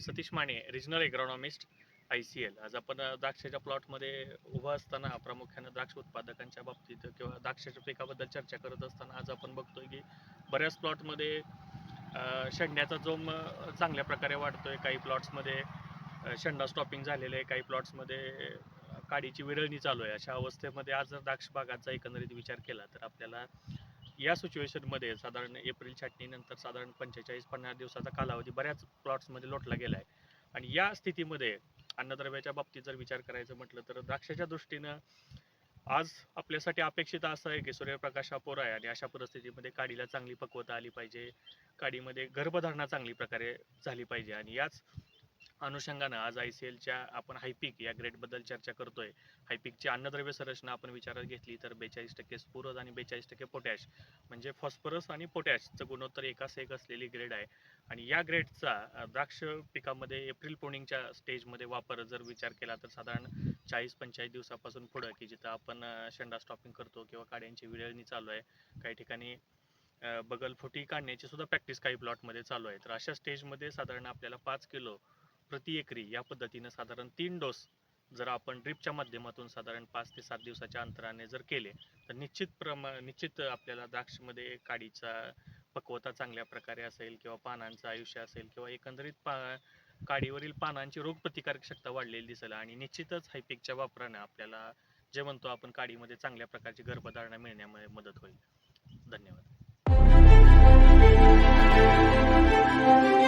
Satish Mane regional agronomist I C L आज आपण द्राक्षाच्या प्लॉटमध्ये उभं असताना प्रामुख्यानं द्राक्ष उत्पादकांच्या बाबतीत किंवा द्राक्षाच्या पिकाबद्दल चर्चा करत असताना आज आपण बघतोय की बऱ्याच प्लॉटमध्ये शेंड्याचा जोम चांगल्या प्रकारे वाढतोय. काही प्लॉट्समध्ये शेंडा स्टॉपिंग झालेलं आहे. काही प्लॉट्समध्ये काडीची विरळणी चालू आहे. अशा अवस्थेमध्ये आज जर द्राक्ष बागाचा एकंदरीत विचार केला तर आपल्याला या सिच्युएशनमध्ये साधारण एप्रिल छाटणीनंतर साधारण पंचेचाळीस पन्नास दिवसाचा कालावधी बऱ्याच प्लॉट्समध्ये लोटला गेला आहे आणि या स्थितीमध्ये अन्नद्रव्याच्या बाबतीत जर विचार करायचं म्हटलं तर द्राक्षाच्या दृष्टीनं आज आपल्यासाठी अपेक्षित असं आहे की सूर्यप्रकाश अपुरा आहे आणि अशा परिस्थितीमध्ये काडीला चांगली पक्वता आली पाहिजे. काडीमध्ये गर्भधारणा चांगली प्रकारे झाली पाहिजे आणि याच अनुषंगानं आज आय सी एलच्या आपण हायपिक या ग्रेडबद्दल चर्चा करतोय. हायपिकची अन्नद्रव्य संरचना आपण विचारात घेतली तर बेचाळीस टक्के स्फुरद आणि बेचाळीस टक्के पोटॅश. म्हणजे फॉस्फरस आणि पोटॅशचं गुणोत्तर एकास एक असलेली ग्रेड आहे. आणि या ग्रेडचा द्राक्ष पिकामध्ये एप्रिल पोर्निंगच्या स्टेजमध्ये वापर जर विचार केला तर साधारण चाळीस पंचेचाळीस दिवसापासून पुढं की जिथं आपण शेंडा स्टॉपिंग करतो किंवा काड्यांची विरळणी चालू आहे. काही ठिकाणी बगल फुटी काढण्याची सुद्धा प्रॅक्टिस काही प्लॉटमध्ये चालू आहे. तर अशा स्टेजमध्ये साधारण आपल्याला पाच किलो प्रति एकरी या पद्धतीनं साधारण तीन डोस जर आपण ड्रिपच्या माध्यमातून साधारण पाच ते सात दिवसाच्या अंतराने जर केले तर निश्चित प्रमा निश्चित आपल्याला द्राक्षमध्ये काडीचा पक्वता चांगल्या प्रकारे असेल किंवा पानांचं आयुष्य असेल किंवा एकंदरीत पा काडीवरील पानांची रोगप्रतिकारक क्षमता वाढलेली दिसेल आणि निश्चितच हायपिकच्या वापरानं आपल्याला जे म्हणतो आपण काडीमध्ये चांगल्या प्रकारची गर्भधारणा मिळण्यामध्ये मदत होईल. धन्यवाद.